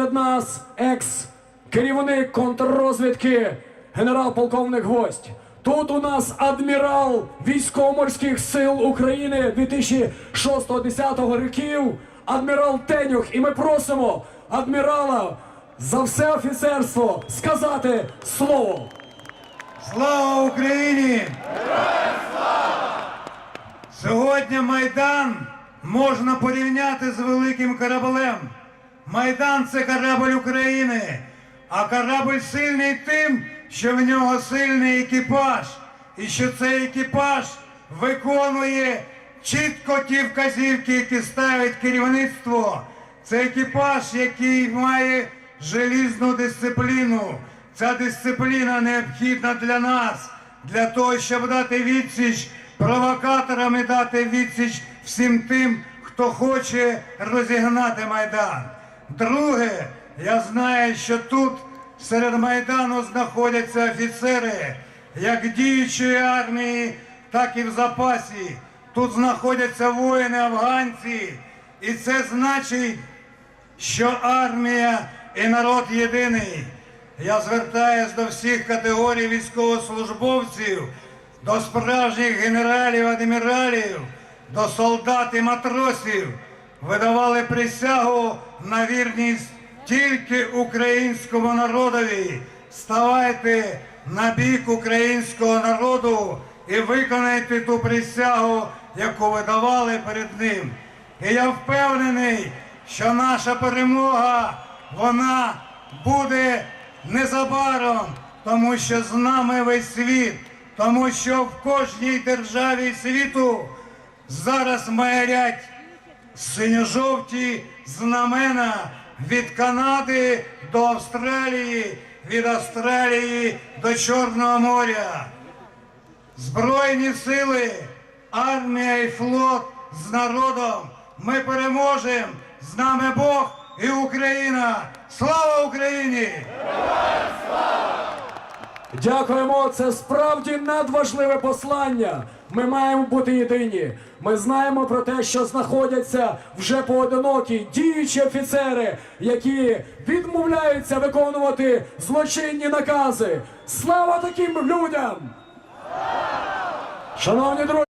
Від нас екс-керівник контррозвідки, генерал-полковник Гвоздь. Тут у нас адмірал військово-морських сил України 2006-2010 років, адмірал Тенюх. І ми просимо адмірала за все офіцерство сказати слово. Слава Україні! Сьогодні Майдан можна порівняти з великим кораблем. Майдан це корабль України, а корабль сильний тим, що в нього сильний екіпаж, і що цей екіпаж виконує чітко ті вказівки, які ставить керівництво. Це екіпаж, який має желізну дисципліну. Ця дисципліна необхідна для нас, для того, щоб дати відсіч провокаторам і дати відсіч всім тим, хто хоче розігнати Майдан. Друге, я знаю, що тут серед Майдану знаходяться офіцери, як діючої армії, так і в запасі. Тут знаходяться воїни афганці, і це значить, що армія і народ єдиний. Я звертаюсь до всіх категорій військовослужбовців, до справжніх генералів, адміралів, до солдат і матросів. Ви давали присягу на вірність тільки українському народові. Ставайте на бік українського народу і виконайте ту присягу, яку ви давали перед ним. І я впевнений, що наша перемога вона буде незабаром, тому що з нами весь світ, тому що в кожній державі світу зараз маярять синьо-жовті знамена від Канади до Австралії, від Австралії до Чорного моря. Збройні сили, армія і флот з народом. Ми переможемо. З нами Бог і Україна. Слава Україні! Дякуємо. Це справді надважливе послання. Ми маємо бути єдині. Ми знаємо про те, що знаходяться вже поодинокі діючі офіцери, які відмовляються виконувати злочинні накази. Слава таким людям! Шановні друзі!